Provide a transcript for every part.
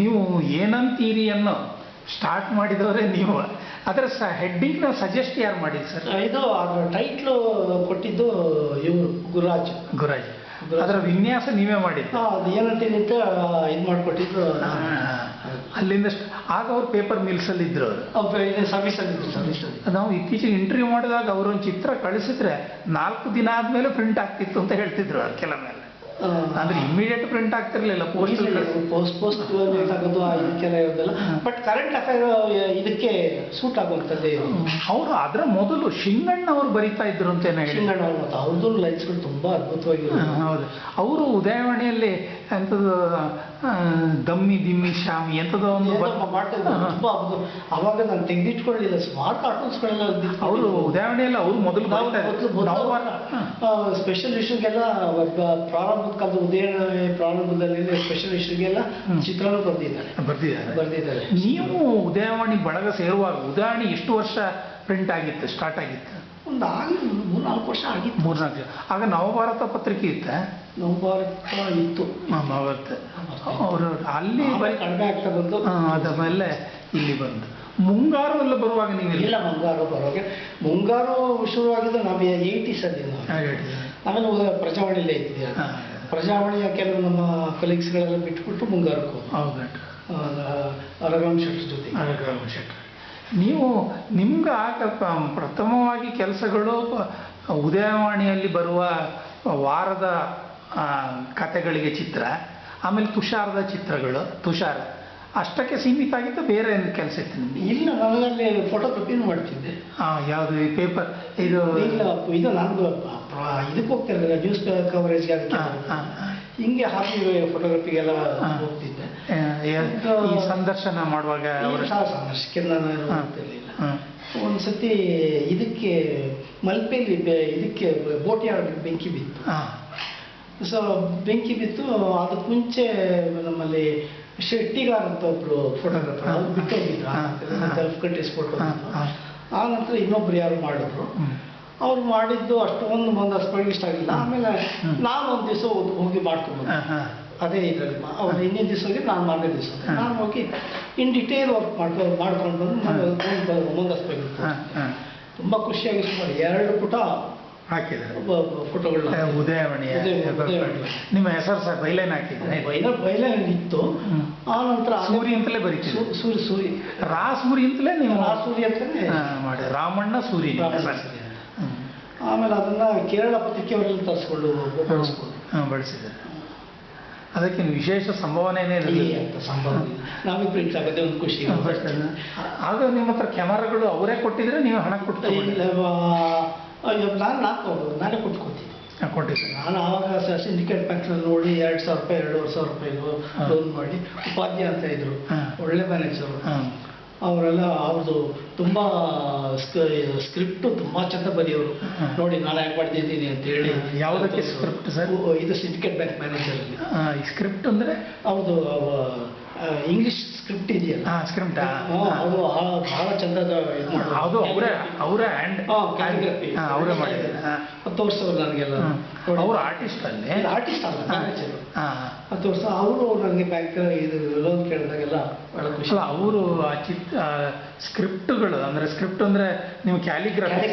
ನೀವು ಏನಂತೀರಿ ಅನ್ನೋ ಸ್ಟಾರ್ಟ್ ಮಾಡಿದವರೇ ನೀವು. ಅದರ ಸ ಹೆಡ್ಡಿಂಗ್ನ ಸಜೆಸ್ಟ್ ಯಾರು ಮಾಡಿದ್ದು ಸರ್ ಇದು ಅದರ ಟೈಟ್ಲು ಕೊಟ್ಟಿದ್ದು ಇವರು ಗುರುರಾಜ್. ಗುರಾಜ್ ಅದರ ವಿನ್ಯಾಸ ನೀವೇ ಮಾಡಿದ್ದು. ಅದು ಏನಂತೀನಿ ಅಂತ ಇದು ಮಾಡಿಕೊಟ್ಟಿದ್ದು ಅಲ್ಲಿಂದ ಆಗ ಅವ್ರು ಪೇಪರ್ ಮಿಲ್ಸಲ್ಲಿ ಇದ್ರು ಅವರು. ಇದು ಸರ್ವಿಸಲ್ಲಿದ್ದು ಸರ್ವಿಸಲ್ಲಿ ನಾವು ಇತ್ತೀಚೆಗೆ ಇಂಟರ್ವ್ಯೂ ಮಾಡಿದಾಗ ಅವರೊಂದು ಚಿತ್ರ ಕಳಿಸಿದ್ರೆ ನಾಲ್ಕು ದಿನ ಆದ್ಮೇಲೆ ಪ್ರಿಂಟ್ ಆಗ್ತಿತ್ತು ಅಂತ ಹೇಳ್ತಿದ್ರು ಅವ್ರು ಕೆಲವೆಲ್ಲ ಅಂದ್ರೆ ಇಮಿಡಿಯೇಟ್ ಪ್ರಿಂಟ್ ಆಗ್ತಿರ್ಲಿಲ್ಲ ಪೋಸ್ಟ್ ಪೋಸ್ಟ್ ಪೋಸ್ಟ್ ಆಗೋದು ಆ ಇದಕ್ಕೆಲ್ಲ ಇರೋದಲ್ಲ ಬಟ್ ಕರೆಂಟ್ ಅಫೇರ್ ಇದಕ್ಕೆ ಸೂಟ್ ಆಗುವಂಥದ್ದೇ. ಅವರು ಅದರ ಮೊದಲು ಶಿಂಗಣ್ಣ ಅವರು ಬರಿತಾ ಇದ್ರು ಅಂತ ಶಿಂಗಣ್ಣ ಅವರು ಮತ್ತು ಅವ್ರದ್ದು ಲೈನ್ಸ್ಗಳು ತುಂಬಾ ಅದ್ಭುತವಾಗಿರೋದು ಹಾ, ಹೌದು. ಅವರು ಉದಯವಾಣಿಯಲ್ಲಿ ಎಂಥದ್ದು ದಮ್ಮಿ ದಿಮ್ಮಿ ಶಾಮಿ ಎಂಥದ್ದು ಒಂದು ತುಂಬ ಅವಾಗ ನಾನು ತೆಗೆದಿಟ್ಕೊಳ್ಳಿಲ್ಲ. ಸ್ಮಾರ್ಟ್ ಕಾರ್ಟೂನ್ಸ್ಗಳೆಲ್ಲ ಅವರು ಉದಯವಾಣಿಯಲ್ಲಿ ಅವರು ಮೊದಲು. ಸ್ಪೆಷಲ್ ಇಶ್ಯೂಗೆಲ್ಲ ಪ್ರಾರಂಭದ ಕಾಲದ ಉದಯ ಪ್ರಾರಂಭದಲ್ಲಿ ಸ್ಪೆಷಲ್ ಇಶ್ಯೂಗೆಲ್ಲ. ಚಿತ್ರನೂ ಬರ್ದಿದ್ದಾರೆ. ಬರ್ದಿದ್ದಾರೆ. ಬರ್ದಿದ್ದಾರೆ. ನೀವು ಉದಯವಾಣಿ ಬಳಗ ಸೇರುವಾಗ ಉದಾಹರಣೆ ಎಷ್ಟು ವರ್ಷ ಪ್ರಿಂಟ್ ಆಗಿತ್ತು ಸ್ಟಾರ್ಟ್ ಆಗಿತ್ತು? ಒಂದು ಆಗಿ ಮೂರು ನಾಲ್ಕು ವರ್ಷ ಆಗಿತ್ತು. ಮೂರ್ನಾಲ್ಕು. ಆಗ ನವಭಾರತ ಪತ್ರಿಕೆ ಇತ್ತ? ನವಭಾರತ ಇತ್ತು. ನವಭಾರತ. ಅವರು ಅಲ್ಲಿ ಕಡಿಮೆ ಆಗ್ತಾ ಬಂದು ಅದ ಮೇಲೆ ಇಲ್ಲಿ ಬಂದು ಮುಂಗಾರು ಎಲ್ಲ ಬರುವಾಗ ನೀವು ಇಲ್ಲ ಮುಂಗಾರು ಬರುವಾಗ. ಮುಂಗಾರು ಶುರುವಾಗಿದ್ದು ನಾವು ಏಯ್ಟೀಸ್ ಅಲ್ಲಿ ನಾನು ಹಾ, ಹೇಳಿದ್ದೀರಿ. ಆಮೇಲೆ ಪ್ರಜಾವಾಣಿಲೇ ಹಾ, ಪ್ರಜಾವಾಣಿಯ ಕೆಲವು ನಮ್ಮ ಕೊಲೀಗ್ಸ್ಗಳೆಲ್ಲ ಬಿಟ್ಬಿಟ್ಟು ಮುಂಗಾರಕ್ಕೆ ಅರಗಾಮ್ ಹೌದಾ. ಆ, ರಘುರಾಮ್ ಜೊತೆ. ಅರಗಾಮ್ ಶೆಟ್ ನೀವು ನಿಮ್ಗೆ ಆಗ ಪ- ಪ್ರಥಮವಾಗಿ ಕೆಲಸಗಳು ಉದಯವಾಣಿಯಲ್ಲಿ ಬರುವ ವಾರದ ಕತೆಗಳಿಗೆ ಚಿತ್ರ ಆಮೇಲೆ ತುಷಾರದ ಚಿತ್ರಗಳು ತುಷಾರ. ಅಷ್ಟಕ್ಕೆ ಸೀಮಿತ ಆಗಿತ್ತು ಬೇರೆ ಏನು ಕೆಲಸ ಇತ್ತು ನಿಮಗೆ ಇಲ್ಲ ನನಗಲ್ಲಿ ಫೋಟೋಗ್ರಫಿನೂ ಮಾಡ್ತಿದ್ದೆ. ಯಾವುದು ಈ ಪೇಪರ್ ಇದು ಇಲ್ಲ ಇದು ನಾನು ಇದಕ್ಕೆ ಹೋಗ್ತಿರಲಿಲ್ಲ ನ್ಯೂಸ್ ಕವರೇಜ್ಗೆ ಅದಕ್ಕೆ ಹಾ, ಹಾ, ಹಾ. ಹಿಂಗೆ ಹಾಕಿ ಫೋಟೋಗ್ರಫಿಗೆಲ್ಲ ಹಾ. ಹೋಗ್ತಿದ್ದೆ. ಈ ಸಂದರ್ಶನ ಮಾಡುವಾಗ ಸಂದರ್ಶಕ್ಕೆ ನಾನು ಏನು ಹಾ. ಒಂದು ಸತಿ ಇದಕ್ಕೆ ಮಲ್ಪೆಯಲ್ಲಿ ಇದಕ್ಕೆ ಬೋಟಿ ಆಡೋದಕ್ಕೆ ಬೆಂಕಿ ಬಿತ್ತು. ಸೊ ಬೆಂಕಿ ಬಿತ್ತು ಅದಕ್ಕೆ ಮುಂಚೆ ನಮ್ಮಲ್ಲಿ ಶೆಟ್ಟಿಗಾರ್ ಅಂತ ಒಬ್ರು ಫೋಟೋಗ್ರಾಫರ್ ಅವ್ರು ಬಿಟ್ಟೋಗಿದ್ರು. Self ಕಟ್ಟಿಸ್ photo. ಆ ನಂತರ ಇನ್ನೊಬ್ರು ಯಾರು ಮಾಡಿದ್ರು. ಅವ್ರು ಮಾಡಿದ್ದು ಅಷ್ಟೊಂದು ಒಂದು ಅಷ್ಟು ಇಷ್ಟ ಆಗಿಲ್ಲ ಆಮೇಲೆ ನಾನು ಒಂದು ದಿವಸ ಹೋಗಿ ಮಾಡ್ಕೊಂಡ್ಬಂದೆ. ಅದೇ ಇದರಲ್ಲಿ ಅವ್ರು ಹಿಂದಿನ ದಿವಸ ಹೋಗಿ ನಾನು ಮಾರನೇ ದಿವಸ ನಾನು ಹೋಗಿ ಇನ್ ಡಿಟೇಲ್ ವರ್ಕ್ ಮಾಡ್ಕೊಂಡು ಮಾಡ್ಕೊಂಡು ಬಂದು ನಾನು ಹಾ. ತುಂಬ ಖುಷಿಯಾಗಿ ಸುಮಾರು ಎರಡು ಪುಟ ಹಾಕಿದ್ದಾರೆ. ಫೋಟೋಗಳನ್ನ ಉದಯವಾಣಿಯ ಉದಯವಾಣಿ. ನಿಮ್ಮ ಹೆಸರು ಸಹ ಬೈಲೈನ್ ಹಾಕಿದ್ರೆ. ಬೈಲ ಬೈಲಲ್ಲಿ ಇತ್ತು. ಆ ನಂತರ ಸೂರಿ ಅಂತಲೇ ಬರೀತೀವಿ ಸೂರಿ ಸೂರಿ. ರಾ ಸೂರಿ ಅಂತಲೇ ನೀವು ರಾ ಸೂರಿ ಅಂತಲೇ. ಮಾಡಿ. ರಾಮಣ್ಣ ಸೂರಿ ಆಮೇಲೆ ಅದನ್ನ ಕೇರಳ ಪತ್ರಿಕೆಯವರೆಲ್ಲ ತರಿಸ್ಕೊಂಡು ಬಳಸಿದ್ದಾರೆ. ಅದಕ್ಕೆ ವಿಶೇಷ ಸಂಭವನೆ ಇಲ್ಲಿ ಅಂತ ಸಂಭಾವನೆ. ನಾವೇ ಪ್ರಿಂಟ್ ಆಗೋದೇ ಒಂದು ಖುಷಿ ಆಗ ನಿಮ್ಮ ಹತ್ರ ಕ್ಯಾಮರಾಗಳು ಅವರೇ ಕೊಟ್ಟಿದ್ರೆ ನೀವು ಹಣ ಕೊಟ್ಟು ಅಯ್ಯೋ ನಾನು ನಾಲ್ಕು ನಾನೇ ಕೊಟ್ಕೊತೀನಿ ನಾನು ಆವಾಗ ಸಿಂಡಿಕೇಟ್ ಬ್ಯಾಂಕ್ನಲ್ಲಿ ನೋಡಿ ಎರಡು ಸಾವಿರ ರೂಪಾಯಿ ಎರಡೂವರೆ ಸಾವಿರ ರೂಪಾಯಿ ಲೋನ್ ಮಾಡಿ ಉಪಾಧ್ಯ ಅಂತ ಇದ್ರು. ಒಳ್ಳೆ ಮ್ಯಾನೇಜರು. ಅವರೆಲ್ಲ ಅವ್ರದ್ದು ತುಂಬ ಸ್ಕ್ರಿಪ್ಟು ತುಂಬ ಚಂದ ಬರೆಯೋರು. ನೋಡಿ ನಾನು ಯಾಕೆ ಮಾಡ್ತಿದ್ದೀನಿ ಅಂತ ಹೇಳಿ. ಯಾವುದಕ್ಕೆ ಸ್ಕ್ರಿಪ್ಟ್ ಸರ್? ಇದು ಸಿಂಡಿಕೇಟ್ ಬ್ಯಾಂಕ್ ಮ್ಯಾನೇಜರಲ್ಲಿ ಸ್ಕ್ರಿಪ್ಟ್ ಅಂದ್ರೆ? ಹೌದು ಇಂಗ್ಲಿಷ್ ಸ್ಕ್ರಿಪ್ಟ್ ಇದೆಯಲ್ಲ? ಹಾ ಸ್ಕ್ರಿಪ್ಟ್ ಅದು ಬಹಳ ಚಂದದ ಅದು ಅವರೇ ಅವರೇ ಹ್ಯಾಂಡ್ ಕ್ಯಾಲಿಗ್ರಫಿ. ಅವರೇ ಮಾಡಿದ್ದಾರೆ. ಹತ್ತು ವರ್ಷದವ್ರು ನನಗೆಲ್ಲ. ಅವ್ರು ಆರ್ಟಿಸ್ಟ್ ಅಲ್ಲಿ? ಆರ್ಟಿಸ್ಟ್ ಅಲ್ಲ. ಹತ್ತು ವರ್ಷ ಅವರು ನನಗೆ ಬ್ಯಾಂಕ್ ಇದು ಲೋನ್ ಕೇಳಿದಾಗೆಲ್ಲ ಬಹಳ ಖುಷಿ. ಅಲ್ಲ ಅವರು ಆ ಚಿತ್ರ ಸ್ಕ್ರಿಪ್ಟ್ಗಳು ಅಂದ್ರೆ ಸ್ಕ್ರಿಪ್ಟ್ ಅಂದ್ರೆ ನೀವು ಕ್ಯಾಲಿಗ್ರಫಿ.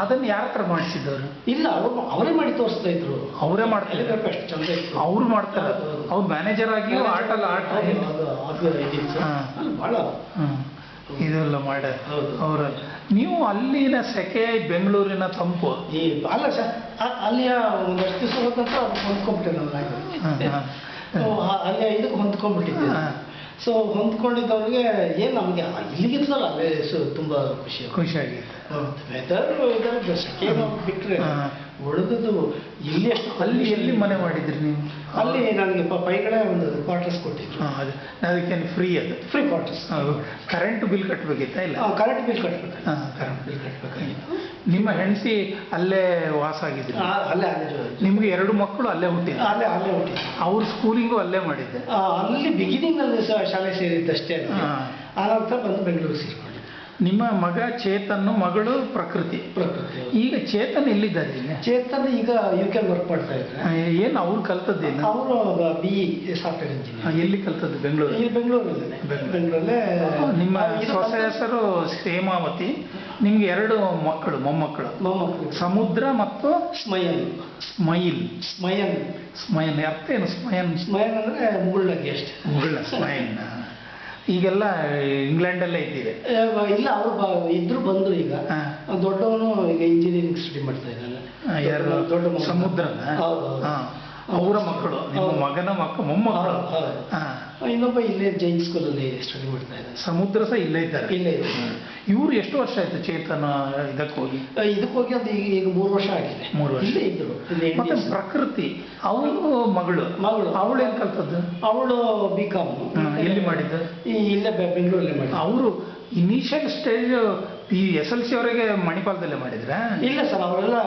ಅದನ್ನ ಯಾರ ಹತ್ರ ಮಾಡಿಸಿದವರು ಇಲ್ಲ ಅವರು ಅವರೇ ಮಾಡಿ ತೋರಿಸ್ತಾ ಇದ್ರು. ಅವರೇ ಮಾಡ್ತಾರೆ. ಅಷ್ಟು ಚಂದ ಅವ್ರು ಮಾಡ್ತಾರೆ. ಅವ್ರು ಮ್ಯಾನೇಜರ್ ಆಗಿ ಆಟಲ್ಲ ಆಟ ಇದೆಲ್ಲ ಮಾಡ ಹೌದು. ಅವರ ನೀವು ಅಲ್ಲಿನ ಸೆಕೆ ಬೆಂಗಳೂರಿನ ತಂಪು. ಈ ಭಾಳ ಅಲ್ಲಿಯ ಒಂದಷ್ಟು ದಿವಸ ಹೋದಂತ ಹೊಂದ್ಕೊಂಡ್ಬಿಟ್ಟೆ. ಆ- ಅಲ್ಲಿಯ ಇದಕ್ಕೆ ಹೊಂದ್ಕೊಂಡ್ಬಿಟ್ಟಿದ್ದೆ. ಸೊ ಹೊಂದ್ಕೊಂಡಿದ್ದವ್ರಿಗೆ ಏನು ನಮಗೆ ಇಲ್ಲಿಗಿತ್ತಲ್ಲ ಅಲ್ಲೇ ತುಂಬಾ ತುಂಬ ಖುಷಿ ಖುಷಿಯಾಗಿತ್ತು ವೆದರ್ ವೆದರ್ ಸೆಕೆ ಬಿಟ್ಟರೆ ಹಾ. ಎಲ್ಲಿ ಇಲ್ಲಿ ಎಷ್ಟು ಅಲ್ಲಿ ಎಲ್ಲಿ ಮನೆ ಮಾಡಿದ್ರಿ ನೀವು? ಅಲ್ಲಿ ನನಗೆ ಪೈಗಳೇ ಒಂದು ಕ್ವಾರ್ಟರ್ಸ್ ಕೊಟ್ಟಿದ್ರು. ಹಾಂ ಅದು. ಅದಕ್ಕೇನು ಫ್ರೀ ಅದು? ಫ್ರೀ ಕ್ವಾರ್ಟರ್ಸ್ ಕರೆಂಟ್ ಬಿಲ್ ಕಟ್ಟಬೇಕಿತ್ತಾ ಇಲ್ಲ? ಕರೆಂಟ್ ಬಿಲ್ ಕಟ್ಟಬೇಕು ಹಾಂ ಕರೆಂಟ್ ಬಿಲ್ ಕಟ್ಟಬೇಕಾಗಿತ್ತು ನಿಮ್ಮ ಹೆಂಡತಿ ಅಲ್ಲೇ ವಾಸ ಆಗಿದ್ರು? ಅಲ್ಲೇ ಅಲ್ಲೇ ನಿಮಗೆ ಎರಡು ಮಕ್ಕಳು ಅಲ್ಲೇ ಹುಟ್ಟಿದ್ರು? ಅಲ್ಲೇ ಅಲ್ಲೇ ಹುಟ್ಟಿದ್ರು. ಅವ್ರ ಸ್ಕೂಲಿಂಗು ಅಲ್ಲೇ ಮಾಡಿದ್ದೆ? ಆ, ಅಲ್ಲಿ ಸಹ ಶಾಲೆ ಸೇರಿದ್ದಷ್ಟೇ. ಆ ನಂತರ ಬಂದು ಬೆಂಗಳೂರು ಸೇರಿಕೊಂಡಿದ್ದೆ ನಿಮ್ಮ ಮಗ ಚೇತನ್ ಮಗಳು ಪ್ರಕೃತಿ. ಪ್ರಕೃತಿ. ಈಗ ಚೇತನ್ ಎಲ್ಲಿದ್ದಾರೆ ಚೇತನ್ ಈಗ ಯು ಕೆ ವರ್ಕ್ ಮಾಡ್ತಾ ಇದ್ದಾರೆ. ಏನು ಅವ್ರು ಕಲ್ತದ್ದೇನು ಅವರು ಬಿ ಸಾಫ್ಟ್ವೇರ್ ಇಂಜಿನಿಯರ್ ಎಲ್ಲಿ ಕಲ್ತದ್ದು? ಬೆಂಗಳೂರು ಇಲ್ಲಿ ಬೆಂಗಳೂರಲ್ಲೇ ಬೆಂಗಳೂರು. ಬೆಂಗಳೂರಲ್ಲೇ ನಿಮ್ಮ ಸೊಸೆ ಹೆಸರು ಹೇಮಾವತಿ. ನಿಮ್ಗೆ ಎರಡು ಮಕ್ಕಳು ಮೊಮ್ಮಕ್ಕಳು. ಮೊಮ್ಮಕ್ಕಳು. ಸಮುದ್ರ ಮತ್ತು ಸ್ಮಯನ್ ಸ್ಮೈಲ್. ಸ್ಮಯನ್ ಸ್ಮಯನ್ ಅರ್ಥ ಏನು ಸ್ಮಯನ್ ಸ್ಮಯನ್ ಅಂದ್ರೆ ಮುಗುಳ್ನಗೆ ಅಷ್ಟೇ. ಮುಗುಳ ಸ್ಮೈಲ್ ಈಗೆಲ್ಲ ಇಂಗ್ಲೆಂಡಲ್ಲೇ ಇದ್ದೀರಿ ಆ, ಇಲ್ಲ ಅವರು ಇದ್ರು ಬಂದ್ರು ಈಗ. ದೊಡ್ಡವನು ಈಗ ಇಂಜಿನಿಯರಿಂಗ್ ಸ್ಟಡಿ ಮಾಡ್ತಾ ಇದ್ದಾನೆ. ಯಾರು? ದೊಡ್ಡ- ಸಮುದ್ರ ಸಮುದ್ರನ. ಅವರ ಮಕ್ಕಳು ನಿಮ್ಮ ಮಗನ ಮಕ್ಕಳು ಮೊಮ್ಮಕ್ಕಳು. ಇನ್ನೊಬ್ಬ ಇಲ್ಲೇ ಜೈನ್ ಸ್ಕೂಲಲ್ಲಿ ಸ್ಟಡಿ ಮಾಡ್ತಾ ಇದ್ದಾರೆ ಸಮುದ್ರ ಸಹ ಇಲ್ಲೇ ಇದ್ದಾರೆ. ಇಲ್ಲೇ ಇದ್ದಾರೆ. ಇವ್ರು ಎಷ್ಟು ವರ್ಷ ಆಯ್ತು ಚೇತನ ಇದಕ್ಕೆ ಹೋಗಿ? ಇದಕ್ಕೆ ಹೋಗಿ ಅದು ಈಗ ಈಗ ಮೂರು ವರ್ಷ ಆಗಿದೆ. ಮೂರು ವರ್ಷ. ಇಲ್ಲಿ ಮತ್ತೆ ಪ್ರಕೃತಿ ಅವಳು ಮಗಳು ಮಗಳು. ಅವಳು ಏನ್ ಕಲ್ತದ್ದು? ಅವಳು ಬಿ ಕಾಮ್ ಎಲ್ಲಿ ಮಾಡಿದ್ದು? ಇಲ್ಲೇ ಬೆಂಗಳೂರಲ್ಲೇ ಮಾಡಿ ಅವರು ಇನಿಷಿಯಲ್ ಸ್ಟೇಜ್ ಈ ಎಸ್ ಎಲ್ ಸಿ ಅವರಿಗೆ ಮಣಿಪಾಲದಲ್ಲೇ ಮಾಡಿದ್ರ? ಇಲ್ಲ ಸರ್ ಅವರೆಲ್ಲ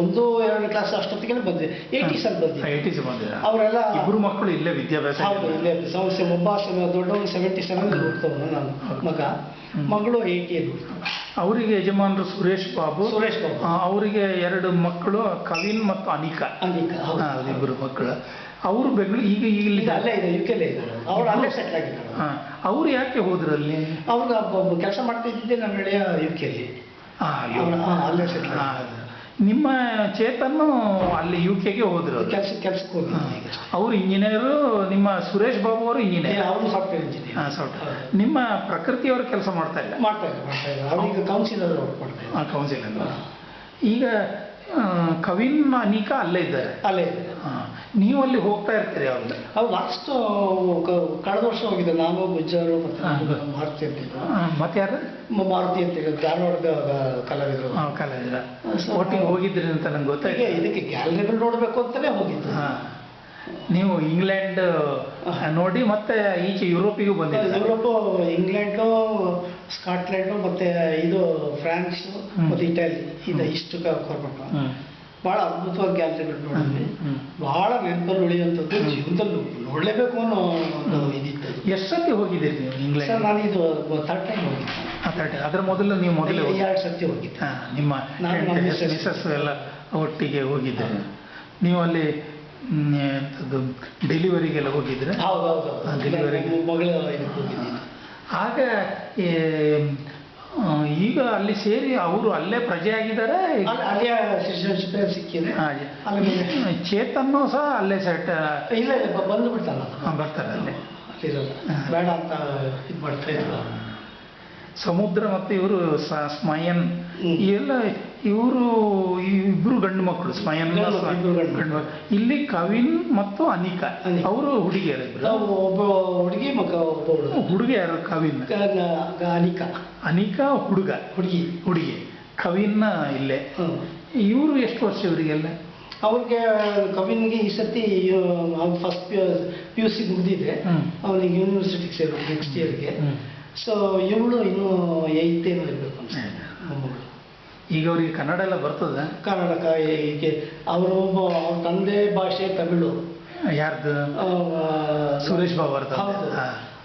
ಒಂದು ಎರಡು ಕ್ಲಾಸ್ ಅಷ್ಟೊತ್ತಿಗೆ ಬಂದಿದೆ. ಏಯ್ಟೀಸ್ ಅಲ್ಲಿ ಬಂದಿದೆ. ಏಯ್ಟೀಸ್ ಬಂದಿದೆ. ಅವರೆಲ್ಲ ಇಬ್ಬರು ಮಕ್ಕಳು ಇಲ್ಲೇ ವಿದ್ಯಾಭ್ಯಾಸ ಹೌದು ಇಲ್ಲೇ ಸಮಸ್ಯೆ ಒಬ್ಬ ದೊಡ್ಡವನು ಸೆವೆಂಟಿ ಸೆವೆನ್ ಹುಡ್ತವನು ನಾನು ಮಗ. ಮಗಳು ಏಯ್ಟಿ ಅವರಿಗೆ ಯಜಮಾನರು ಸುರೇಶ್ ಬಾಬು. ಸುರೇಶ್ ಬಾಬು. ಅವರಿಗೆ ಎರಡು ಮಕ್ಕಳು ಕವಿನ್ ಮತ್ತು ಅನಿಕಾ. ಅನಿಕಾ ಇಬ್ಬರು ಮಕ್ಕಳು. ಅವರು ಬೆಂಗಳೂರು ಈಗ ಇಲ್ಲಿ ಅಲ್ಲೇ ಇದೆ ಯು ಕೆಲ್ಲೇ ಅವ್ರು ಅಲ್ಲೇ ಸೆಟ್ಲ್ ಆಗಿದ್ದಾರೆ. ಅವ್ರು ಯಾಕೆ ಹೋದ್ರಲ್ಲಿ ಅವ್ರು ಕೆಲಸ ಮಾಡ್ತಾ ಇದ್ದಿದ್ದೆ ನಮ್ಮ ಎಳೆಯ ಯು. ಅವ್ರು- ಆ, ಅಲ್ಲೇ ಸೆಟ್ಲ್ ನಿಮ್ಮ ಚೇತನ್ನು ಅಲ್ಲಿ ಯು ಕೆಗೆ ಹೋದ್ರು ಕೆಲಸ ಕೆಲಸಕ್ಕೆ ಹೋಗಿ ಈಗ. ಅವರು ಇಂಜಿನಿಯರು ನಿಮ್ಮ ಸುರೇಶ್ ಬಾಬು ಅವರು ಇಂಜಿನಿಯರ್. ಅವರು ಸಾಫ್ಟ್ವೇರ್ ಇಂಜಿನಿಯರ್ ಸಾಫ್ಟ್ವೇರ್ ನಿಮ್ಮ ಪ್ರಕೃತಿಯವರು ಕೆಲಸ ಮಾಡ್ತಾ ಇಲ್ಲ. ಮಾಡ್ತಾ ಇದ್ದಾರೆ ಮಾಡ್ತಾ ಇಲ್ಲ. ಅವ್ರಿಗೆ ಕೌನ್ಸಿಲರ್ ವರ್ಕ್ ಮಾಡ್ತಾ ಕೌನ್ಸಿಲರ್ ಈಗ ಕವಿನ್ ಅನಿಕಾ ಅಲ್ಲೇ ಇದ್ದಾರೆ. ಅಲ್ಲೇ ಇದೆ. ಆ, ನೀವು ಅಲ್ಲಿ ಹೋಗ್ತಾ ಇರ್ತೀರಿ ಅವ್ರು. ಅವ್ರು ಲಾಸ್ಟ್ ಕಳೆದ ವರ್ಷ ಹೋಗಿದ್ದೆ. ನಾನು ಗುಜ್ಜಾರು ಮತ್ತು. ಮಾರುತಿ ಅಂತ. ಮತ್ತೆ ಯಾರು? ಮಾರುತಿ ಅಂತ ಹೇಳಿ ಧಾರವಾಡದ ಕಲಾವಿದರು. ಕಲಾವಿದರ. ಒಟ್ಟಿಗೆ ಹೋಗಿದ್ರಿ ಅಂತ ನಂಗೆ ಗೊತ್ತಾಗಿ ಇದಕ್ಕೆ ಗ್ಯಾಲರಿಗಳು ನೋಡಬೇಕು ಅಂತಲೇ ಹೋಗಿದ್ದೆ. ಹಾ. ನೀವು ಇಂಗ್ಲೆಂಡ್ ನೋಡಿ ಮತ್ತೆ ಈಚೆ ಯುರೋಪಿಗೂ ಬಂದಿದ್ದೀರಿ? ಯುರೋಪು ಇಂಗ್ಲೆಂಡು ಸ್ಕಾಟ್ಲೆಂಡ್ ಮತ್ತೆ ಇದು ಫ್ರಾನ್ಸ್. ಮತ್ತೆ ಇಟಲಿ ಇದು. ಇಷ್ಟು ಕರ್ಕೊಂಡು. ಬಹಳ ಅದ್ಭುತವಾದ ಗ್ಯಾಲರಿಗಳು ನೋಡಿದ್ವಿ. ಬಹಳ ನೆನಪಲ್ಲಿ ಉಳಿಯುವಂಥದ್ದು ಜೀವನದಲ್ಲಿ ನೋಡಲೇಬೇಕು ಅನ್ನೋ ಒಂದು ಇದಿತ್ತು ಎಷ್ಟೊತ್ತಿ ಸತಿ ಹೋಗಿದ್ದೀರಿ ನೀವು ಸರ್ ಇಂಗ್ಲೆಂಡ್ ನಾನು ಇದು ಥರ್ಡ್ ಟೈಮ್ ಹೋಗಿದ್ದೆ. ಅದರ ಮೊದಲು ನೀವು ಮೊದಲು ಎರಡು ಸರ್ತಿ ಹೋಗಿದ್ದೆ. ನಿಮ್ಮ ಮಿಸಸ್ ಎಲ್ಲ ಒಟ್ಟಿಗೆ ಹೋಗಿದ್ದೆ ನೀವು ಅಲ್ಲಿ ಡೆಲಿವರಿಗೆಲ್ಲ ಹೋಗಿದ್ರೆ? ಆಗ ಈಗ ಅಲ್ಲಿ ಸೇರಿ ಅವರು ಅಲ್ಲೇ ಪ್ರಜೆ ಆಗಿದ್ದಾರೆ ಚೇತನ್ನು ಸಹ ಅಲ್ಲೇ ಸೆಟ್ ಇಲ್ಲ ಬಂದು ಬಿಡ್ತಾನ ಬರ್ತಾರೆ ಅಲ್ಲೇ. ಬೇಡ ಅಂತ ಇದು ಮಾಡ್ತಾ ಇದ್ರು. ಸಮುದ್ರ ಮತ್ತು ಇವರು ಸ್ಮಯನ್ ಹ್ಮ್. ಇವರು ಇಬ್ರು ಗಂಡು ಮಕ್ಕಳು ಸ್ವಯಂ ಗಂಡು ಮಕ್ಕಳು, ಗಂಡು ಗಂಡು ಮಕ್ಕಳು. ಇಲ್ಲಿ ಕವಿನ್ ಮತ್ತು ಅನಿಕಾ. ಅವರು ಹುಡುಗಿಯರು ಒಬ್ಬ ಹುಡುಗಿ ಮಗ ಒಬ್ಬ ಹುಡುಗ. ಹುಡುಗ ಯಾರು ಕವಿನ್. ಅನಿಕಾ. ಅನಿಕಾ ಹುಡುಗ. ಹುಡುಗಿ. ಹುಡುಗಿ. ಕವಿನ್ನ ಇಲ್ಲೇ. ಇವರು ಎಷ್ಟು ವರ್ಷ ಇವರಿಗೆಲ್ಲ? ಅವ್ರಿಗೆ ಕವಿನ್ಗೆ ಈ ಸತಿ first P P U C ಮುಗಿದಿದೆ. ಅವನಿಗೆ ಯೂನಿವರ್ಸಿಟಿಗೆ ಸೇರ್ಬೇಕು ನೆಕ್ಸ್ಟ್ ಇಯರ್ಗೆ. ಸೊ ಇವಳು ಇನ್ನೂ ಏಯ್ತ್ ಏನೋ ಇರಬೇಕು ಅನ್ಸುತ್ತೆ. ಈಗ ಅವರಿಗೆ ಕನ್ನಡ ಎಲ್ಲ ಬರ್ತದೆ? ಕನ್ನಡಕ ಹೀಗೆ. ಅವರು ಅವ್ರ ತಂದೆ ಭಾಷೆ ತಮಿಳು. ಯಾರ್ದು? ಸುರೇಶ್ ಬಾಬು ಅರ್ಥ.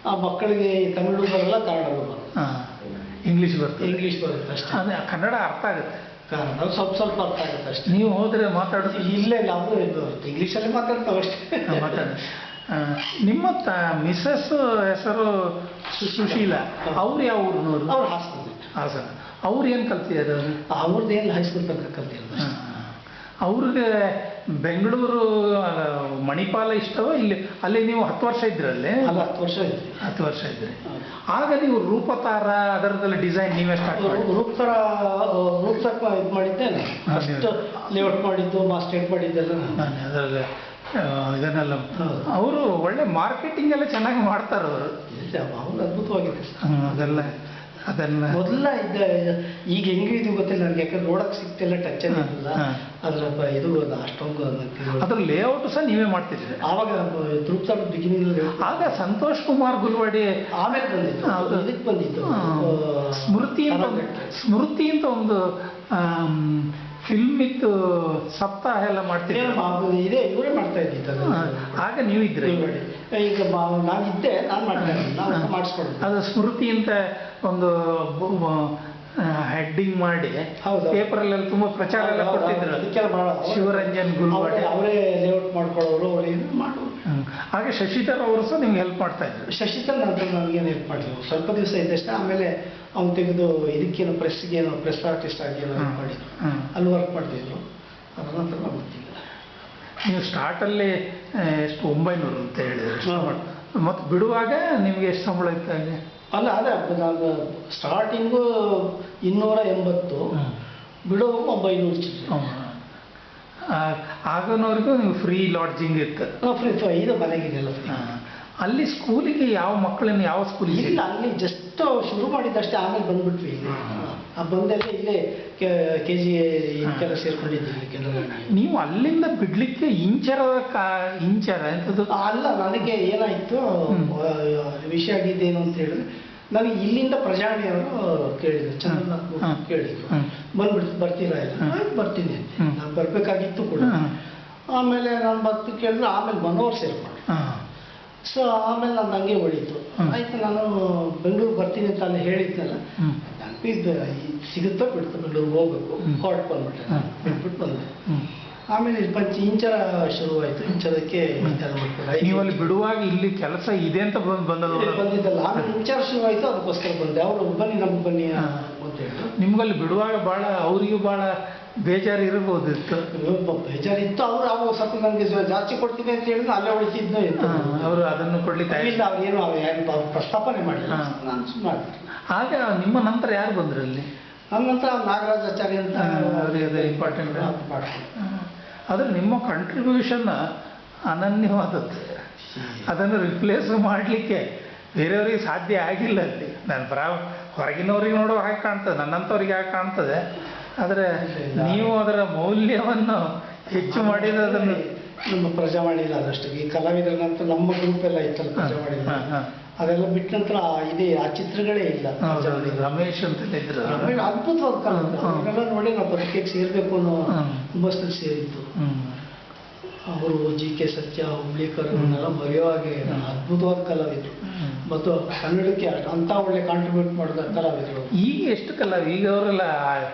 ಆ ಮಕ್ಕಳಿಗೆ ತಮಿಳು ಬರಲ್ಲ ಕನ್ನಡ ಬರಲ್ಲ ಹಾ. ಇಂಗ್ಲಿಷ್ ಬರ್ತದೆ. ಇಂಗ್ಲೀಷ್ ಬರುತ್ತೆ ಅಷ್ಟೇ. ಅದೇ ಕನ್ನಡ ಅರ್ಥ ಆಗುತ್ತೆ. ಕನ್ನಡ ಸ್ವಲ್ಪ ಸ್ವಲ್ಪ ಅರ್ಥ ಆಗುತ್ತೆ ಅಷ್ಟೇ. ನೀವು ಹೋದರೆ ಮಾತಾಡೋದು ಇಲ್ಲೇ ನಾವು ಇಂಗ್ಲೀಷಲ್ಲಿ ಮಾತಾಡ್ತಾವೆ ಅಷ್ಟೇ. ಮಾತಾಡ. ನಿಮ್ಮ ತ ಮಿಸಸ್ ಹೆಸರು ಸುಶೀಲ. ಅವ್ರು ಯಾವ ಊರಿನವರು? ಅವ್ರು ಹಾಸನ ಹಾಸನ. ಅವ್ರು ಏನು ಕಲ್ತಿದ್ದಾರೆ ಅವರು ಅವ್ರದ್ದು ಏನು ಹೈಸ್ಕೂಲ್ ತನಕ ಕಲ್ತಿಲ್ಲ. ಅವ್ರಿಗೆ ಬೆಂಗಳೂರು ಮಣಿಪಾಲ ಇಷ್ಟವೋ ಇಲ್ಲಿ ಅಲ್ಲಿ ನೀವು ಹತ್ತು ವರ್ಷ ಇದ್ರಲ್ಲಿ ಅಲ್ಲ? ಹತ್ತು ವರ್ಷ ಇದ್ರಿ ಹತ್ತು ವರ್ಷ ಇದ್ರಿ. ಆಗ ನೀವು ರೂಪತಾರ ಅದರದಲ್ಲಿ ಡಿಸೈನ್ ನೀವೇ ಸ್ಟಾರ್ಟ್ ಮಾಡಿ ರೂಪತಾರ ಥರ ಇದು ಮಾಡಿದ್ದೆ ಫಸ್ಟ್ ಲೇಔಟ್ ಮಾಡಿದ್ದು ಮಾಸ್ಟೇಟ್ ಮಾಡಿದ್ದೆಲ್ಲ ನಾನು. ಅದರಲ್ಲಿ ಇದನ್ನೆಲ್ಲ ಅವರು ಒಳ್ಳೆ ಮಾರ್ಕೆಟಿಂಗ್ ಎಲ್ಲ ಚೆನ್ನಾಗಿ ಮಾಡ್ತಾರೆ ಅವರು ಅವ್ರು ಅದ್ಭುತವಾಗಿದೆ ಅದೆಲ್ಲ. ಅದೆಲ್ಲ. ಮೊದಲ ಇದ್ದ ಈಗ ಹೆಂಗೆ ಇದು ಗೊತ್ತಿಲ್ಲ ನನಗೆ ಯಾಕಂದ್ರೆ ನೋಡಕ್ ಸಿಕ್ತಿಲ್ಲ ಟಚ್ ಏನಿಲ್ಲ ಅದ್ರ ಇದು ಅಷ್ಟೊಂದು ಅದ್ರ ಲೇಔಟ್ ಸಹ ನೀವೇ ಮಾಡ್ತಿದ್ರಿ ಆವಾಗ ತೃಪ್ತ ಬಿಗಿನಿಂಗ್ ಆಗ ಸಂತೋಷ್ ಕುಮಾರ್ ಗುಲ್ವಾಡಿ ಆಮೇಲೆ ಬಂದಿತ್ತು. ಇದಕ್ಕೆ ಬಂದಿತ್ತು. ಸ್ಮೃತಿ ಅಂತ ಸ್ಮೃತಿ ಅಂತ ಒಂದು ಫಿಲ್ಮ್ ಇತ್ತು ಸಪ್ತಾಹ ಎಲ್ಲ ಮಾಡ್ತಿದ್ದೆ ಇದೇ ಇವರೇ ಮಾಡ್ತಾ ಇದ್ದೀವಿ ಹಾ, ಆಗ ನೀವು ಇದ್ರೆ. ಈಗ ನಾನು ನಾನಿದ್ದೆ ನಾನು ಮಾಡ್ತಾ ಇದ್ದೀನಿ. ಮಾಡಿಸ್ಕೊಡ್ತೀನಿ ಅದು ಸ್ಮೃತಿ ಅಂತ ಒಂದು ಹೆಡ್ಡಿಂಗ್ ಮಾಡಿ ಹೌದು. ಪೇಪರಲ್ಲೆಲ್ಲ ತುಂಬಾ ಪ್ರಚಾರ ಎಲ್ಲ ಕೊಡ್ತಿದ್ರು ಶಿವರಂಜನ್ ಗುಲ್ವಾಡೆ ಅವರೇ ಲೇಔಟ್ ಮಾಡ್ಕೊಳ್ಳೋರು ಅವರೇ ಮಾಡೋರು ಹಾಗೆ ಶಶಿಧರ್ ಅವರು ಸಹ ನಿಮ್ಗೆ ಹೆಲ್ಪ್ ಮಾಡ್ತಾ ಇದ್ರು. ಶಶಿಧರ್ ನಂತರ ನನಗೇನು ಹೆಲ್ಪ್ ಮಾಡಿದ್ರು? ಸ್ವಲ್ಪ ದಿವಸ ಇದ್ದಷ್ಟೇ ಆಮೇಲೆ ಅವ್ನು ತೆಗೆದು ಇದಕ್ಕೇನು ಪ್ರೆಸ್ಗೆ ಏನು ಪ್ರೆಸ್ ಆರ್ಟಿಸ್ಟ್ ಆಗಿ ಏನೋ. ಮಾಡಿದ್ರು. ಅಲ್ಲಿ ವರ್ಕ್ ಮಾಡ್ತಿದ್ರು ಅದ್ರ ನಂತರ ಗೊತ್ತಿಲ್ಲ. ನೀವು ಸ್ಟಾರ್ಟಲ್ಲಿ ಎಷ್ಟು ಒಂಬೈನೂರು ಅಂತ ಹೇಳಿದ್ರೆ ಮತ್ತೆ ಮತ್ತು ಬಿಡುವಾಗ ನಿಮಗೆ ಎಷ್ಟು ಸಂಬಳ ಇತ್ತು ಹಾಗೆ ಅಲ್ಲ ಅದೇ ಸ್ಟಾರ್ಟಿಂಗು ಇನ್ನೂರ ಎಂಬತ್ತು ಬಿಡೋ ಒಂಬೈನೂರು ಚಿತ್ರ. ಆಗನವರೆಗೂ ನೀವು ಫ್ರೀ ಲಾಡ್ಜಿಂಗ್ ಇತ್ತು? ಫ್ರೀ ಇದು ಮನೆಗಿದೆಲ್ಲ ಫ್ರೀ. ಅಲ್ಲಿ ಸ್ಕೂಲಿಗೆ ಯಾವ ಮಕ್ಕಳನ್ನು ಯಾವ ಸ್ಕೂಲಿಗೆ ಇಲ್ಲ ಅಲ್ಲಿ ಜಸ್ಟ್ ಶುರು ಮಾಡಿದ್ದಷ್ಟೇ ಆಮೇಲೆ ಬಂದ್ಬಿಟ್ವಿ ಇಲ್ಲಿ. ಆ ಬಂದೆಲ್ಲ ಇಲ್ಲೇ ಕೆ ಜಿ ಇಂಚರ ಸೇರ್ಕೊಂಡಿದ್ದೀವಿ ಕೆಲವು ನೀವು ಅಲ್ಲಿಂದ ಬಿಡ್ಲಿಕ್ಕೆ ಇಂಚರ ಕಾ ಇಂಚರ ಎಂಥದ್ದು ಅಲ್ಲ ನನಗೆ ಏನಾಯ್ತು ವಿಷಯ ಆಗಿದ್ದೇನು ಅಂತ ಹೇಳಿದ್ರೆ ನನಗೆ ಇಲ್ಲಿಂದ ಪ್ರಜಾಣಿ ಅವರು ಕೇಳಿದ್ರು ಹ್ಮ್. ಕೇಳಿದ್ರು. ಬಂದ್ಬಿಡ್ತು ಬರ್ತೀರಾ ಇಲ್ಲ. ಬರ್ತೀನಿ ಅಂತ. ನಾನು ಬರಬೇಕಾಗಿತ್ತು ಕೂಡ. ಆಮೇಲೆ ನಾನು ಬರ್ತು ಕೇಳಿದ್ರೆ ಆಮೇಲೆ ಮನೋರ್ ಸೇರ್ಕೊಂಡು. ಸೊ ಆಮೇಲೆ ನಾನು ಹಂಗೆ ಹೊಡಿತು ಆಯ್ತು ನಾನು ಬೆಂಗಳೂರು ಬರ್ತೀನಿ ಅಂತ ಅಲ್ಲಿ ಹೇಳಿದ್ನಲ್ಲ. ಈ ಸಿಗುತ್ತೋ ಬಿಡ್ತು ಬೆಂಗಳೂರಿಗೆ ಹೋಗ್ಬೇಕು. ಹೊರಟು ಬಂದ್ಬಿಟ್ಟೆ ಬಿಟ್ಬಿಟ್ಟು ಬಂದೆ. ಆಮೇಲೆ ಪಂಚ ಇಂಚರ ಶುರುವಾಯಿತು. ಇಂಚರಕ್ಕೆ ಇಂಚರ ನೀವು ಅಲ್ಲಿ ಬಿಡುವಾಗ ಇಲ್ಲಿ ಕೆಲಸ ಇದೆ ಅಂತ ಬಂದ್ ಬಂದದ್ದು ಬಂದಿದ್ದಲ್ಲ. ಆಮೇಲೆ ಇಂಚರ ಶುರುವಾಯಿತು ಅದಕ್ಕೋಸ್ಕರ ಬಂದೆ. ಅವ್ರು ಬನ್ನಿ ನಮ್ಗೆ ಬನ್ನಿ. ಅಂತ ನಿಮ್ಗಲ್ಲಿ ಬಿಡುವಾಗ ಭಾಳ ಅವರಿಗೂ ಭಾಳ ಬೇಜಾರು ಇರ್ಬೋದಿತ್ತು ಬೇಜಾರು ಬೇಜಾರಿತ್ತು ಅವರು ಅವು ಸ್ವಲ್ಪ ನನಗೆ ಜಾಸ್ತಿ ಕೊಡ್ತೀನಿ ಅಂತ ಹೇಳಿದ್ರು ಅಲ್ಲೇ ಉಳಿಸಿದ್ನು ಇತ್ತು. ಅವರು ಅದನ್ನು ಕೊಡ್ಲಿಕ್ಕೆ ಇಲ್ಲ ಅವ್ರು ಏನು ಅವ್ರು ಪ್ರಸ್ತಾಪನೆ ಮಾಡಿಲ್ಲ. ಹಾ. ನಾನು ಸುಮ್ಮನೆ ಆಗ ನಿಮ್ಮ ನಂತರ ಯಾರು ಬಂದ್ರು ಅಲ್ಲಿ? ನನ್ನ ನಂತರ ನಾಗರಾಜಾಚಾರ್ಯ ಅಂತ ಅವರಿಗೆ ಇಂಪಾರ್ಟೆಂಟ್ ಮಾಡ್ಕೊಂಡು. ನಿಮ್ಮ ಕಂಟ್ರಿಬ್ಯೂಷನ್ ಅನನ್ಯವಾದದ್ದು. ಅದನ್ನು ರಿಪ್ಲೇಸ್ ಮಾಡಲಿಕ್ಕೆ ಬೇರೆಯವ್ರಿಗೆ ಸಾಧ್ಯ ಆಗಿಲ್ಲ ಅಲ್ಲಿ. ನಾನು ಬರ ಹೊರಗಿನವ್ರಿಗೆ ನೋಡೋ ಹಾಗೆ ಕಾಣ್ತದೆ ನನ್ನಂಥವ್ರಿಗೆ ಹಾಗೆ ಕಾಣ್ತದೆ. ಆದರೆ ನೀವು ಅದರ ಮೌಲ್ಯವನ್ನು ಹೆಚ್ಚು ಮಾಡಿದ ಅದನ್ನು ನಮ್ಮ ಮಾಡಿಲ್ಲ ಅದಷ್ಟು ಈ ಕಲಾವಿದರಂತೂ ನಮ್ಮ ಗ್ರೂಪ್ ಎಲ್ಲ ಇತ್ತಲ್ಲ ಪ್ರಜೆ ಹಾ. ಅದೆಲ್ಲ ಬಿಟ್ಟ ನಂತರ ಇದೆ ಆ ಚಿತ್ರಗಳೇ ಇಲ್ಲ. ರಮೇಶ್ ಅಂತ ಇದ್ರು ಅದ್ಭುತವಾದ ಕಲಾವಿದ. ಅವರೆಲ್ಲ ನೋಡಿ ನಾವು ಬದುಕಿಗೆ ಸೇರ್ಬೇಕು ಅನ್ನೋ ಹ್ಮ್. ಸೇರಿತ್ತು. ಅವರು ಜಿ ಕೆ ಸತ್ಯ ಹುಬ್ಳಿಕರ್ ಅವನ್ನೆಲ್ಲ ಮರೆಯುವಾಗೆ ಅದ್ಭುತವಾದ ಕಲಾವಿದರು. ಮತ್ತು ಕನ್ನಡಕ್ಕೆ ಅಷ್ಟ್- ಅಂತ ಒಳ್ಳೆ ಕಾಂಟ್ರಿಬ್ಯೂಟ್ ಮಾಡಿದ ಕಲಾವಿದರು. ಈಗ ಎಷ್ಟು ಕಲ ಈಗ ಅವರೆಲ್ಲ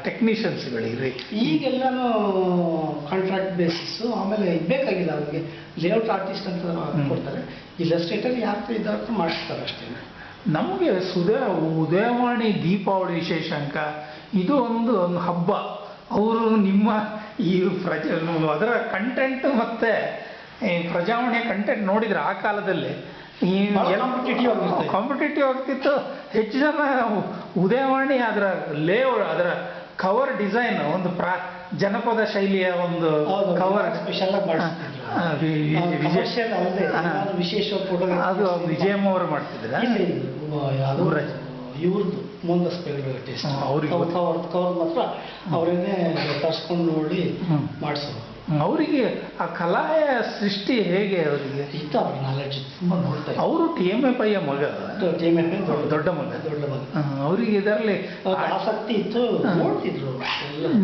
ಟೆಕ್ನಿಷಿಯನ್ಸ್ಗಳಿರಿ ಈಗೆಲ್ಲಾನು ಕಾಂಟ್ರಾಕ್ಟ್ ಬೇಸಿಸ್ ಆಮೇಲೆ ಬೇಕಾಗಿಲ್ಲ ಅವ್ರಿಗೆ. ಲೇಔಟ್ ಆರ್ಟಿಸ್ಟ್ ಅಂತ ಕೊಡ್ತಾರೆ. ಇಲ್ಲ ಇಲ್ಲಸ್ಟ್ರೇಟರ್ ಯಾರು ಇದ್ದಾರೆ ಮಾಡಿಸ್ತಾರೆ ಅಷ್ಟೇ. ನಮಗೆ ಸುದಯ ಉದಯವಾಣಿ ದೀಪಾವಳಿ ವಿಶೇಷಾಂಕ ಇದು ಒಂದು ಒಂದು ಹಬ್ಬ. ಅವರು ನಿಮ್ಮ ಈ ಪ್ರಜ ಅದರ ಕಂಟೆಂಟ್ ಮತ್ತೆ ಪ್ರಜಾವಾಣಿಯ ಕಂಟೆಂಟ್ ನೋಡಿದರೆ ಆ ಕಾಲದಲ್ಲಿ ಕಾಂಪಿಟೇಟಿವ್ ಆಗ್ತಿತ್ತು. ಹೆಚ್ಚು ಜನ ಉದಯವಾಣಿ ಅದರ ಲೇ ಅದರ ಕವರ್ ಡಿಸೈನ್ ಒಂದು ಪ್ರಾ ಜನಪದ ಶೈಲಿಯ ಒಂದು ಕವರ್ ಸ್ಪೆಷಲ್ ವಿಶೇಷ ಅದು ವಿಜಯಮ್ಮ ಅವರು ಮಾಡ್ತಿದ್ರ. ಇವ್ರದ್ದು ಮುಂದೆ ಟೇಸ್ಟ್ ಅವ್ರಿಗೆ ಕವರ್ ಮಾತ್ರ ಅವರೇನೆ ತರ್ಸ್ಕೊಂಡು ನೋಡಿ ಹ್ಮ್. ಅವರಿಗೆ ಆ ಕಲಾಯ ಸೃಷ್ಟಿ ಹೇಗೆ ಅವರಿಗೆ? ಇತ್ತು ಅವ್ರಿಗೆ ನಾಲೆಡ್ಜ್ ತುಂಬ ನೋಡ್ತಾ ಅವರು ಟಿ ಎಂ ಎ ಪೈಯ ಮಗ. ದೊಡ್ಡ ಟೀಮ್ ಎಫ್ ದೊಡ್ಡ ದೊಡ್ಡ ಮಗ. ದೊಡ್ಡ ಮಗ. ಅವರಿಗೆ ಇದರಲ್ಲಿ ಆಸಕ್ತಿ ಇತ್ತು. ನೋಡ್ತಿದ್ರು.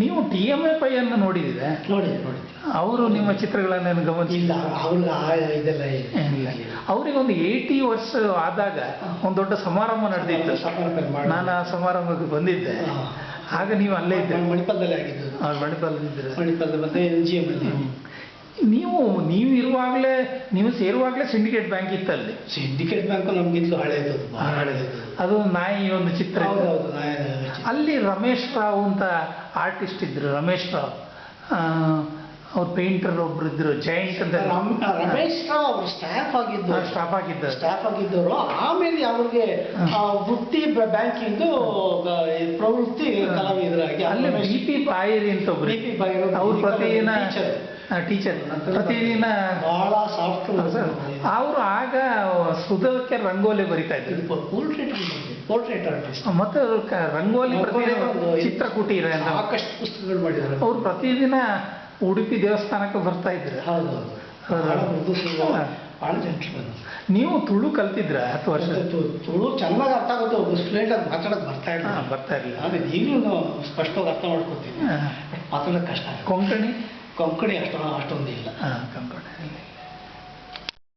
ನೀವು ಟಿ ಎಂ ಎ ಪೈಯನ್ನು ನೋಡಿದ್ದೀರಾ? ನೋಡಿದೆ ನೋಡಿದೆ. ಅವರು ನಿಮ್ಮ ಚಿತ್ರಗಳನ್ನು ಗಮನಿಸಿಲ್ಲ ಅವ್ರಿಗೆ ಇದೆಲ್ಲ ಇಲ್ಲ. ಅವರಿಗೆ ಒಂದು ಏಯ್ಟಿ ವರ್ಷ ಆದಾಗ ಒಂದು ದೊಡ್ಡ ಸಮಾರಂಭ ನಡೆದಿತ್ತು. ನಾನು ಆ ಸಮಾರಂಭಕ್ಕೆ ಬಂದಿದ್ದೆ. ಆಗ ನೀವು ಅಲ್ಲೇ ಇದ್ದೆ ಮಣಿಪಾಲದಲ್ಲಿ ಆಗಿದ್ದು. ಮಣಿಪಾಲದಲ್ಲಿ ಮಣಿಪಾಲದ ಮತ್ತೆ ಎನ್ ಜಿ ಎಂ ಅಲ್ಲಿ. ನೀವು ನೀವು ಇರುವಾಗಲೇ ನೀವು ಸೇರುವಾಗಲೇ ಸಿಂಡಿಕೇಟ್ ಬ್ಯಾಂಕ್ ಇತ್ತು ಅಲ್ಲಿ ಸಿಂಡಿಕೇಟ್ ಬ್ಯಾಂಕ್ ನಮ್ಗಿಂತಲೂ ಹಳೇದು ಅದು, ಹಳೇದು. ನಾಯಿ ಒಂದು ಚಿತ್ರ ಅಲ್ಲಿ ರಮೇಶ್ ರಾವ್ ಅಂತ ಆರ್ಟಿಸ್ಟ್ ಇದ್ರು ರಮೇಶ್ ರಾವ್. ಅವ್ರು ಪೇಂಟರ್ ಒಬ್ರು ಇದ್ರು ಜೈಂಟ್ ಅಂತ. ರಮ್- ರಮೇಶ್ ರಾವ್ ಅವರು ಸ್ಟಾಫ್ ಆಗಿದ್ದು ಸ್ಟಾಫ್ ಆಗಿದ್ದ ಸ್ಟಾಫ್ ಆಗಿದ್ದವರು. ಆಮೇಲೆ ಅವ್ರಿಗೆ ವೃತ್ತಿ ಬ್ಯಾಂಕಿಂಗ್ ಪ್ರವೃತ್ತಿ ಕಲಾವಿದರಾಗಿ ಅಲ್ಲಿ ಬಿ ಪಿ ಬಾಯಿರಿ ಅಂತ ಒಬ್ರು ಬಿ ಪಿ ಬಾಯಿರು ಅವ್ರ ಪ್ರತಿದಿನ. ಟೀಚರ್ ಪ್ರತಿದಿನ ಬಹಳ ಸಾಫ್ಟ್ ಅವರು ಆಗ ಸುಧಕ್ಕೆ ರಂಗೋಲಿ ಬರಿತಾ ಇದ್ರು ಪೋರ್ಟ್ರೇಟ್ ಪೋರ್ಟ್ರೇಟ್ ಆರ್ಟಿಸ್ಟ್ ಮತ್ತೆ ಕ- ರಂಗೋಲಿ ಪ್ರತಿದಿನ ಚಿತ್ರಕುಟಿ ಇದೆ ಅಂತ. ಸಾಕಷ್ಟು ಪುಸ್ತಕಗಳು ಮಾಡಿದ್ದಾರೆ. ಅವ್ರು ಪ್ರತಿದಿನ ಉಡುಪಿ ದೇವಸ್ಥಾನಕ್ಕೆ ಬರ್ತಾ ಇದ್ರು ನೀವು ತುಳು ಕಲ್ತಿದ್ರ ಹತ್ತು ವರ್ಷ? ತುಳು ಚೆನ್ನಾಗಿ ಅರ್ಥ ಆಗುತ್ತೆ. ಒಬ್ಬ ಸ್ಟೂಡೆಂಟ್ ಅದು ಮಾತಾಡೋದು ಬರ್ತಾ ಇಲ್ಲ. ಬರ್ತಾ ಇರಲಿಲ್ಲ. ಆದರೆ ಈಗಲೂ ಸ್ಪಷ್ಟವಾಗಿ ಅರ್ಥ ಮಾಡ್ಕೊತೀನಿ ಮಾತಾಡೋದು ಕಷ್ಟ ಕೊಂಕಣಿ? ಕೊಂಕಣಿ ಅಷ್ಟು ಅಷ್ಟೊಂದಿಲ್ಲ. ಹಾಂ ಕೊಂಕಣಿ